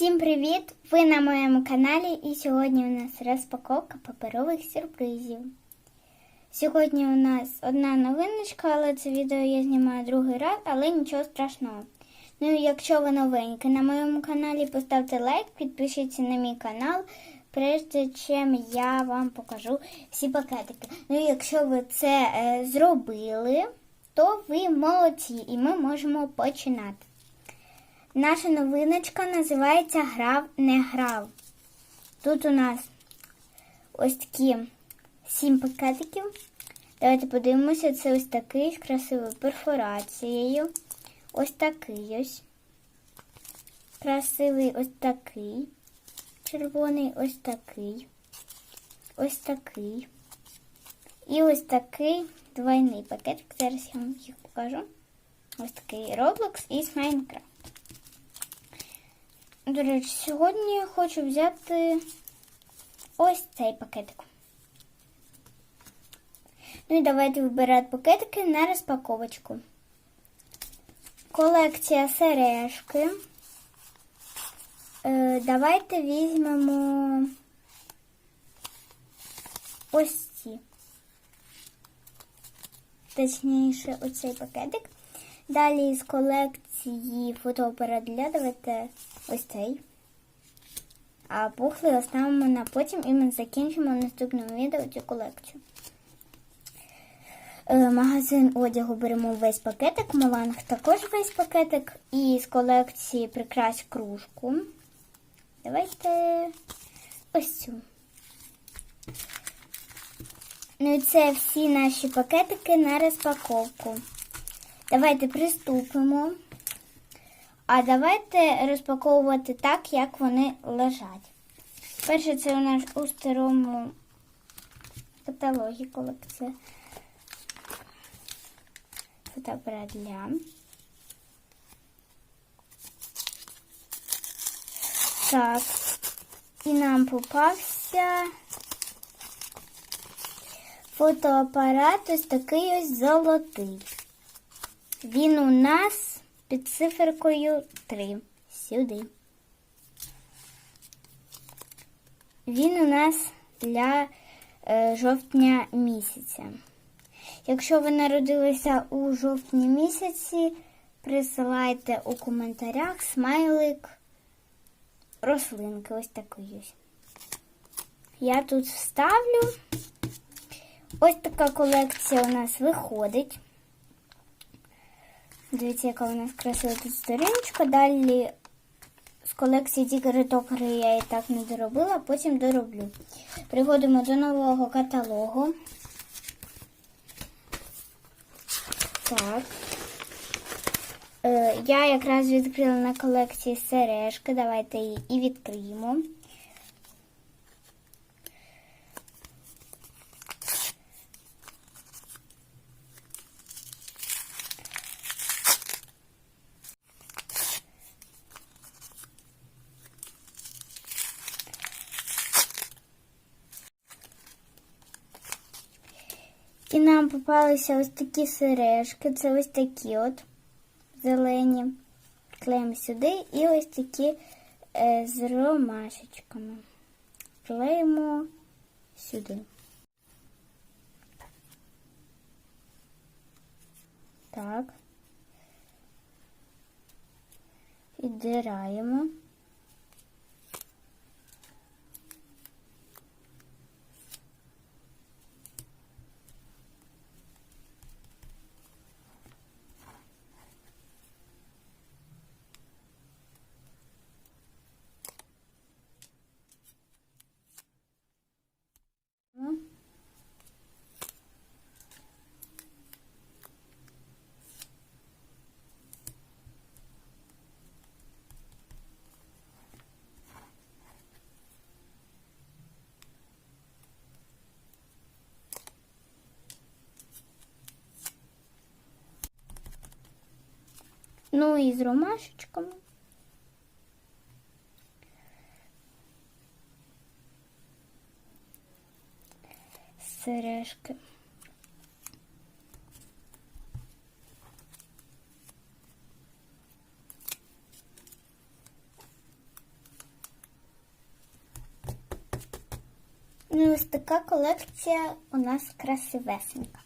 Всім привіт! Ви на моєму каналі і сьогодні у нас розпаковка паперових сюрпризів. Сьогодні у нас одна новиночка, але це відео я знімаю другий раз, але нічого страшного. Ну і якщо ви новенькі на моєму каналі, поставте лайк, підпишіться на мій канал, прежде чим я вам покажу всі пакетики. Ну і якщо ви це е, зробили, то ви молодці і ми можемо починати. Наша новиночка називається Грав не грав. Тут у нас ось такі сім пакетиків. Давайте подивимося, це ось такий з красивою перфорацією. Ось такий ось. Красивий ось такий. Червоний ось такий. Ось такий. І ось такий двойний пакетик. Зараз я вам їх покажу. Ось такий Roblox із Minecraft. До речі, сьогодні я хочу взяти ось цей пакетик. Ну і давайте вибирати пакетики на розпаковочку. Колекція сережки. Е, давайте візьмемо ось ці. Точніше, оцей пакетик. Далі з колекції фотоапарат для давайте ось цей. А пухлий оставимо на потім і ми закінчимо в наступному відео цю колекцію. Е, Магазин одягу беремо весь пакетик, Моланг також весь пакетик. І з колекції прикрась кружку. Давайте ось цю. Ну і це всі наші пакетики на розпаковку. Давайте приступимо. А давайте розпаковувати так, як вони лежать. Перше, це у нас у старому каталогі колекція. Фотоапарат для. Так, і нам попався фотоапарат ось такий ось золотий. Він у нас під циферкою 3. Сюди. Він у нас для е, жовтня місяця. Якщо ви народилися у жовтні місяці, присилайте у коментарях смайлик рослинки. Ось такий ось. Я тут вставлю. Ось така колекція у нас виходить. Дивіться, яка у нас красива тут сторіночка. Далі з колекції тікери токери я і так не доробила, потім дороблю. Приходимо до нового каталогу. Так. Е, я якраз відкрила на колекції сережки. Давайте її і відкриємо. Нам попалися ось такі сережки. Це ось такі от зелені. Клеїмо сюди і ось такі е, з ромашечками. Клеїмо сюди. Так. Віддираємо. Ну і з ромашечками. Сережки. Ну, ось така колекція у нас красивесенька.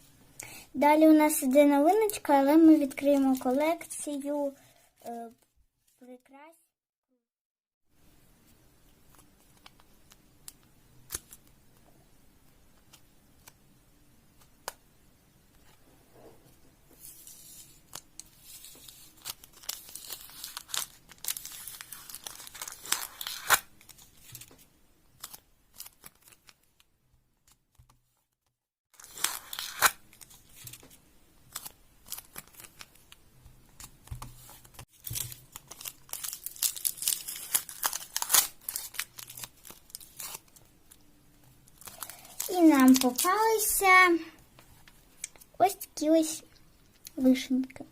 Далі у нас іде новиночка, але ми відкриємо колекцію е, прикрас. І попалися ось такі ось вишеньки.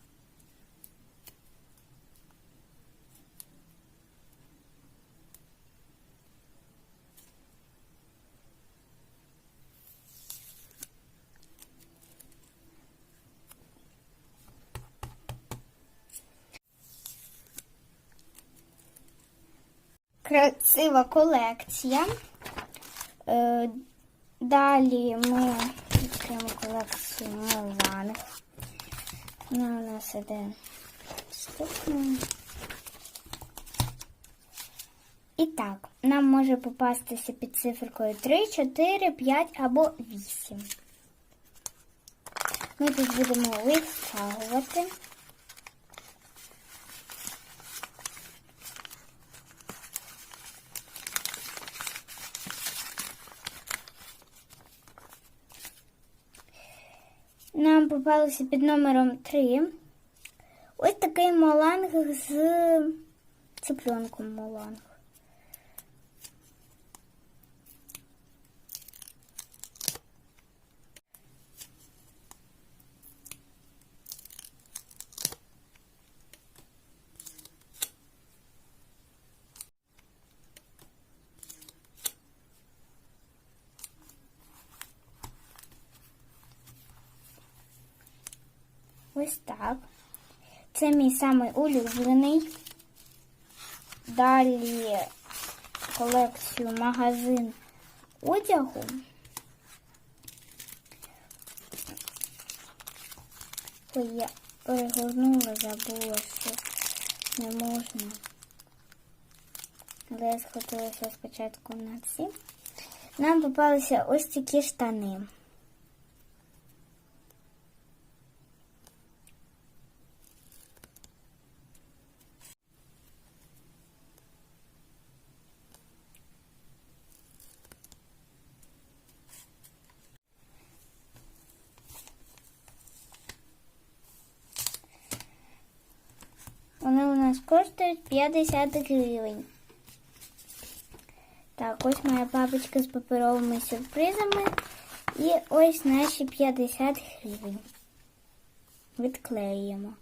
Красива колекція. Далі ми відкриємо колекцію Миланих. Вона у нас іде ступною. І так, нам може попастися під циферкою 3, 4, 5 або 8. Ми тут будемо витягувати. Нам попалося під номером 3. Ось такий моланг з цыпленком моланг. Ось так. Це мій самий улюблений. Далі колекцію магазин одягу. Ой, я перегорнула, забула, що не можна. Але я схотилася спочатку на ці. Нам попалися ось такі штани. Вони у нас коштують 50 гривень. Так, ось моя папочка з паперовими сюрпризами. І ось наші 50 гривень. Відклеюємо.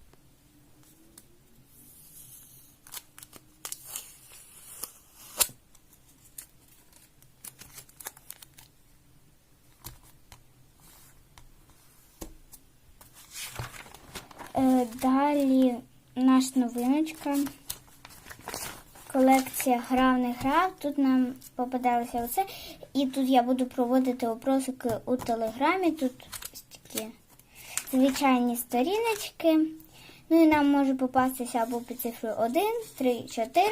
Е, Далі наш новиночка. Колекція грав не грав. Тут нам попадалося оце. І тут я буду проводити опросики у телеграмі. Тут такі звичайні сторіночки. Ну і нам може попастися або під цифрою 1, 3, 4,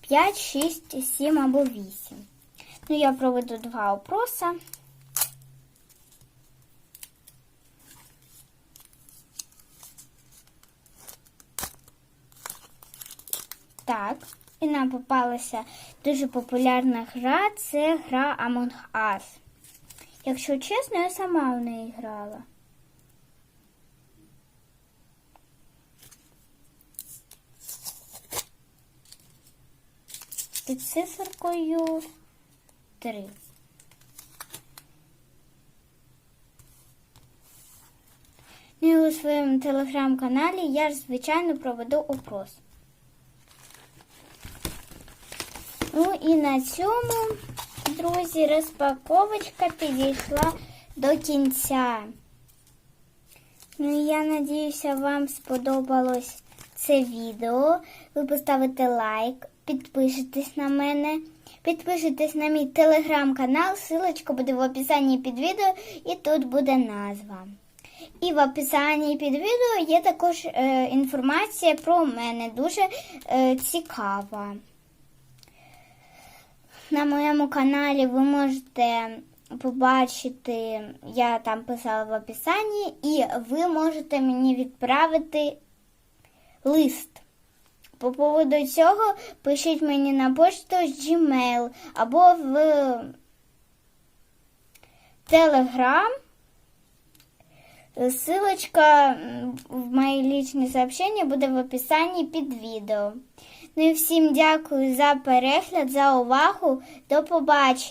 5, 6, 7 або 8. Ну, я проведу два опроса. Так, і нам попалася дуже популярна гра, це гра Among Us. Якщо чесно, я сама в неї грала. Під циферкою 3. Ну і у своєму телеграм-каналі я ж, звичайно, проведу опрос. Ну і на цьому, друзі, розпаковочка підійшла до кінця. Ну я надіюся, вам сподобалось це відео, ви поставите лайк, підпишетесь на мене, підпишетесь на мій телеграм-канал, ссылочка буде в описанні під відео і тут буде назва. І в описанні під відео є також е, інформація про мене, дуже е, цікава. На моєму каналі ви можете побачити, я там писала в описанні, і ви можете мені відправити лист. По поводу цього пишіть мені на почту Gmail або в Telegram. Ссылочка в мої лічні сообщення буде в описанні під відео. Ну і всім дякую за перегляд, за увагу. До побачення!